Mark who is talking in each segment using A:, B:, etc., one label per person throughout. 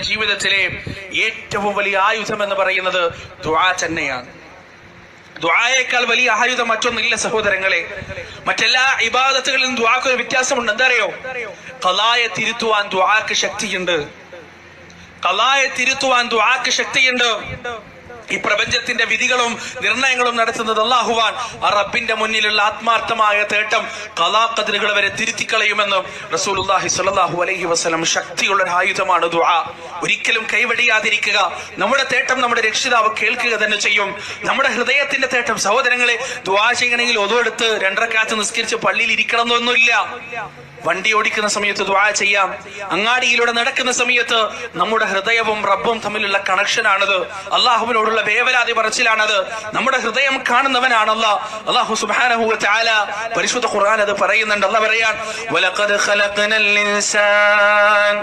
A: ജീവിതത്തിലെ ഏറ്റവും വലിയ ആയുധം എന്ന് പറയുന്നത് ദുആ തന്നെയാണ്. ദുആയേക്കാൾ വലിയ ആയുധം മറ്റൊന്നില്ല സഹോദരങ്ങളെ. മറ്റെല്ലാ ഇബാദത്തുകളിലും ദുആക്ക് ഒരു വ്യത്യാസമുണ്ട്. എന്താ അറിയോ കലായെ തിരുത്തുവാൻ ദുആക്ക് ശക്തിയുണ്ട്. കലായെ തിരുത്തുവാൻ ദുആക്ക് ശക്തിയുണ്ട്. ഈ പ്രപഞ്ചത്തിന്റെ വിധികളും നിർണയങ്ങളും നടത്തുന്നത് അള്ളാഹുവാൻ ആ റബ്ബിന്റെ മുന്നിലുള്ള ആത്മാർത്ഥമായ തേട്ടം കലാകതിരുകൾ വരെ തിരുത്തിക്കളയുമെന്നും റസൂലുള്ളാഹി സ്വല്ലല്ലാഹു അലൈഹി വസല്ലം ശക്തിയുള്ള ഒരു ആയുധമാണ് ദുആ. ഒരിക്കലും കൈവടിയാതിരിക്കുക. നമ്മുടെ തേട്ടം നമ്മുടെ രക്ഷിതാവ് കേൾക്കുക തന്നെ ചെയ്യും. നമ്മുടെ ഹൃദയത്തിന്റെ തേട്ടം സഹോദരങ്ങളെ ദുആ ചെയ്യണമെങ്കിൽ ഒതുവെടുത്ത് രണ്ടരക്കാലത്ത് നിസ്കരിച്ച് പള്ളിയിൽ ഇരിക്കണം എന്നൊന്നുമില്ല. വണ്ടി ഓടിക്കുന്ന സമയത്ത് ദ്വാ ചെയ്യാം. അങ്ങാടിയിലൂടെ നടക്കുന്ന സമയത്ത് നമ്മുടെ ഹൃദയവും റബ്ബും തമ്മിലുള്ള കണക്ഷനാണത് അള്ളാഹുവിനോടുള്ള വേവലാതി പറച്ചിലാണത് നമ്മുടെ ഹൃദയം കാണുന്നവനാണ് അല്ലാഹ് അള്ളാഹു സുബ്ഹാനഹു വ തആല പരിശുദ്ധ ഖുർആൻ അത് പറയുന്നുണ്ട് അല്ലാഹ് പറയാൻ വലഖദ് ഖലഖനൽ ഇൻസാൻ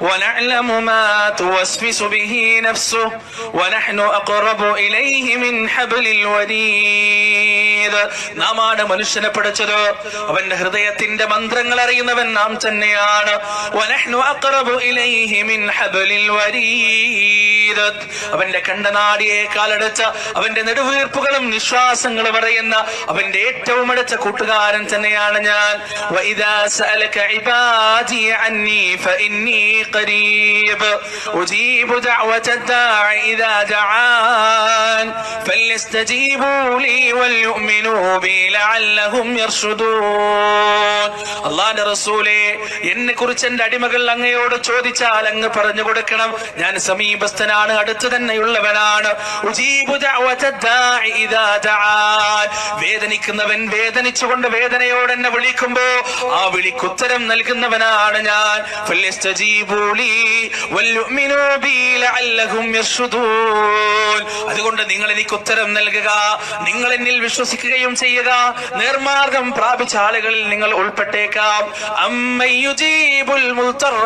A: ونعلم ما توسوس به نفسه ونحن أقرب إليه من حبل الوريد നാമാണ് മനുഷ്യനെ പഠിച്ചത് അവന്റെ ഹൃദയത്തിന്റെ മന്ത്രങ്ങൾ അറിയുന്നവൻ നാം തന്നെയാണ് വനഹ്നു അഖറബു തലയെ കാലടച്ച അവന്റെ നെടുവീർപ്പുകളും നിശ്വാസങ്ങളും പറയുന്ന അവന്റെ ഏറ്റവും അടച്ച കൂട്ടുകാരൻ തന്നെയാണ് ഞാൻ. എന്നെ കുറിച്ച് എന്റെ അടിമകൾ അങ്ങയോട് ചോദിച്ചാൽ അങ്ങ് പറഞ്ഞു കൊടുക്കണം. ഞാൻ സമീപസ്ഥനാണ് അടുത്തു തന്നെയുള്ളവനാണ്. വേദനിക്കുന്നവൻ വേദനിച്ചുകൊണ്ട് വേദനയോട് എന്നെ വിളിക്കുമ്പോ ആ വിളിക്കുത്തരം നൽകുന്നവനാണ് ഞാൻ. അതുകൊണ്ട് നിങ്ങൾ എനിക്ക് ഉത്തരം നൽകുക നിങ്ങൾ എന്നിൽ വിശ്വസിക്കുകയും ചെയ്യുക. നിർമാർഗം പ്രാപിച്ച ആളുകളിൽ നിങ്ങൾ ഉൾപ്പെട്ടേക്കാം.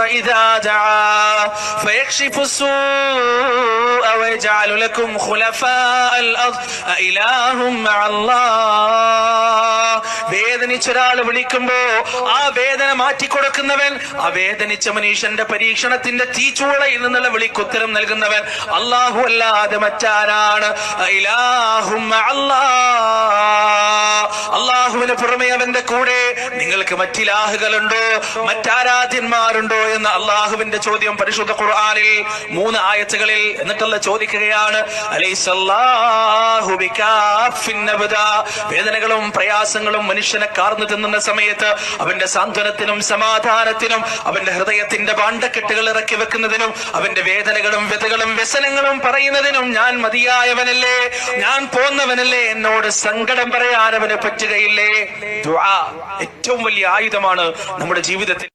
A: ഇദാ لكم خلفاء الأرض أإله مع الله വേദനിച്ചൊരാൾ വിളിക്കുമ്പോ ആ വേദന മാറ്റിക്കൊടുക്കുന്നവൻ ആ വേദനിച്ച മനുഷ്യന്റെ പരീക്ഷണത്തിന്റെ തീച്ചൂളയിൽ നിന്നുള്ള വിളിക്കുത്തരം നൽകുന്നവൻ അള്ളാഹു അല്ലാതെ മറ്റാരാണ് ഇലാഹും അള്ളാഹുവിന് പുറമെ അവന്റെ കൂടെ നിങ്ങൾക്ക് മറ്റിലാഹുകളുണ്ടോ? മറ്റാരാധ്യന്മാരുണ്ടോ എന്ന അള്ളാഹുവിന്റെ ചോദ്യം പരിശുദ്ധ ഖുർആാനിൽ മൂന്ന് ആയത്തുകളിൽ എന്നിട്ടുള്ള ചോദിക്കുകയാണ്. വേദനകളും പ്രയാസങ്ങളും മനുഷ്യനെ കാർന്നു തിന്നുന്ന സമയത്ത് അവന്റെ സാന്ത്വനത്തിനും സമാധാനത്തിനും അവന്റെ ഹൃദയത്തിന്റെ പാണ്ടക്കെട്ടുകൾ ഇറക്കി വെക്കുന്നതിനും അവന്റെ വേദനകളും വ്യതകളും വ്യസനങ്ങളും പറയുന്നതിനും ഞാൻ മതിയായവനല്ലേ? ഞാൻ പോന്നവനല്ലേ? എന്നോട് സങ്കടം പറയാൻ അവന് പറ്റുകയില്ലേ? ഏറ്റവും വലിയ ആയുധമാണ് നമ്മുടെ ജീവിതത്തിൽ.